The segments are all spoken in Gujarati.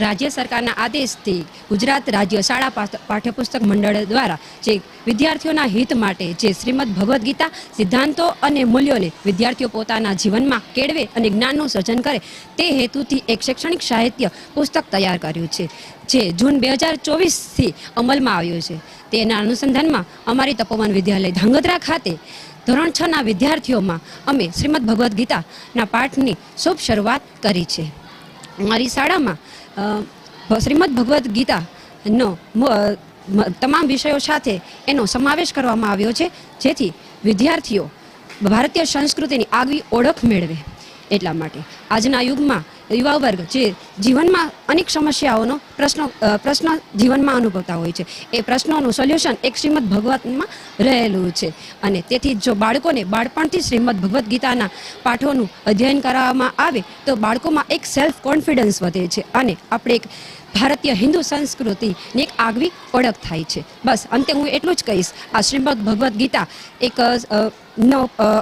રાજ્ય સરકારના આદેશથી ગુજરાત રાજ્ય શાળા પાઠ્યપુસ્તક મંડળ દ્વારા જે વિદ્યાર્થીઓના હિત માટે જે શ્રીમદ ભગવદ્ ગીતા સિદ્ધાંતો અને મૂલ્યોને વિદ્યાર્થીઓ પોતાના જીવનમાં કેળવે અને જ્ઞાનનું સર્જન કરે તે હેતુથી એક શૈક્ષણિક સાહિત્ય પુસ્તક તૈયાર કર્યું છે, જે જૂન બે હજાર ચોવીસથી અમલમાં આવ્યું છે. તેના અનુસંધાનમાં અમારી તપોવન વિદ્યાલય ધાંગધ્રા ખાતે ધોરણ છ ના વિદ્યાર્થીઓમાં અમે શ્રીમદ ભગવદ્ ગીતાના પાઠની શુભ શરૂઆત કરી છે. અમારી શાળામાં શ્રીમદ ભગવદ્ ગીતાનો તમામ વિષયો સાથે એનો સમાવેશ કરવામાં આવ્યો છે, જેથી વિદ્યાર્થીઓ ભારતીય સંસ્કૃતિની આગવી ઓળખ મેળવે એટલા માટે. આજના યુગમાં યુવા વર્ગ જે જીવનમાં અનેક સમસ્યાઓનો પ્રશ્નો પ્રશ્ન જીવનમાં અનુભવતા હોય છે. એ પ્રશ્નોનું સોલ્યુશન એક શ્રીમદ ભગવતમાં રહેલું છે. અને તેથી જો બાળકોને બાળપણથી શ્રીમદ ભગવદ્ ગીતાના પાઠોનું અધ્યયન કરાવવામાં આવે, તો બાળકોમાં એક સેલ્ફ કોન્ફિડન્સ વધે છે. અને આપણે એક ભારતીય હિન્દુ સંસ્કૃતિની એક આગવી ઓળખ થાય છે. બસ, અંતે હું એટલું જ કહીશ. આ શ્રીમદ ભગવદ્ ગીતા એક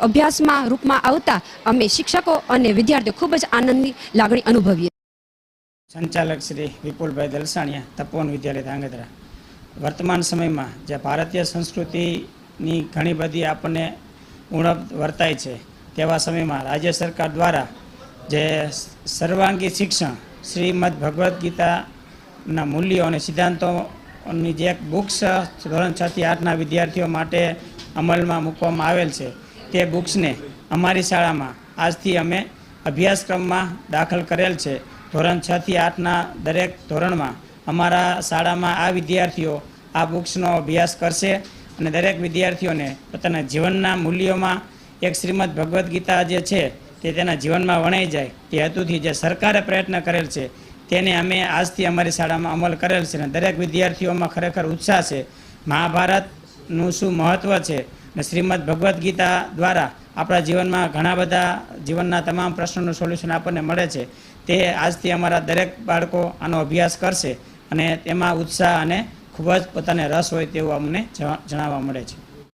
અભ્યાસમાં રૂપમાં આવતા અમે શિક્ષકો અને વિદ્યાર્થીઓ ખૂબ જ આનંદની લાગણી અનુભવીએ સંચાલક શ્રી વિપુલભાઈ દલસાણિયા, તપોવન વિદ્યાલય ધાંગધ્રા. વર્તમાન સમયમાં જે ભારતીય સંસ્કૃતિની ઘણી બધી આપણને ઉણપ વર્તાય છે, તેવા સમયમાં રાજ્ય સરકાર દ્વારા જે સર્વાંગી શિક્ષણ શ્રીમદ ભગવદ્ ગીતાના મૂલ્યો અને સિદ્ધાંતોની જે એક બુક્સ ધોરણ છ થી આઠના વિદ્યાર્થીઓ માટે અમલમાં મૂકવામાં આવેલ છે, તે બુક્સને અમારી શાળામાં આજથી અમે અભ્યાસક્રમમાં દાખલ કરેલ છે. ધોરણ છ થી આઠના દરેક ધોરણમાં અમારા શાળામાં આ વિદ્યાર્થીઓ આ બુક્સનો અભ્યાસ કરશે અને દરેક વિદ્યાર્થીઓને પોતાના જીવનના મૂલ્યોમાં એક શ્રીમદ ભગવદ્ ગીતા જે છે, તે તેના જીવનમાં વણાઈ જાય તે હેતુથી જે સરકારે પ્રયત્ન કરેલ છે તેને અમે આજથી અમારી શાળામાં અમલ કરેલ છે અને દરેક વિદ્યાર્થીઓમાં ખરેખર ઉત્સાહ છે. મહાભારતનું શું મહત્ત્વ છે? અને શ્રીમદ ભગવદ્ ગીતા દ્વારા આપણા જીવનમાં ઘણા બધા જીવનના તમામ પ્રશ્નોનું સોલ્યુશન આપણને મળે છે. તે આજથી અમારા દરેક બાળકો આનો અભ્યાસ કરશે અને તેમાં ઉત્સાહ અને ખૂબ જ પોતાને રસ હોય તેવું અમને જણાવવા મળે છે.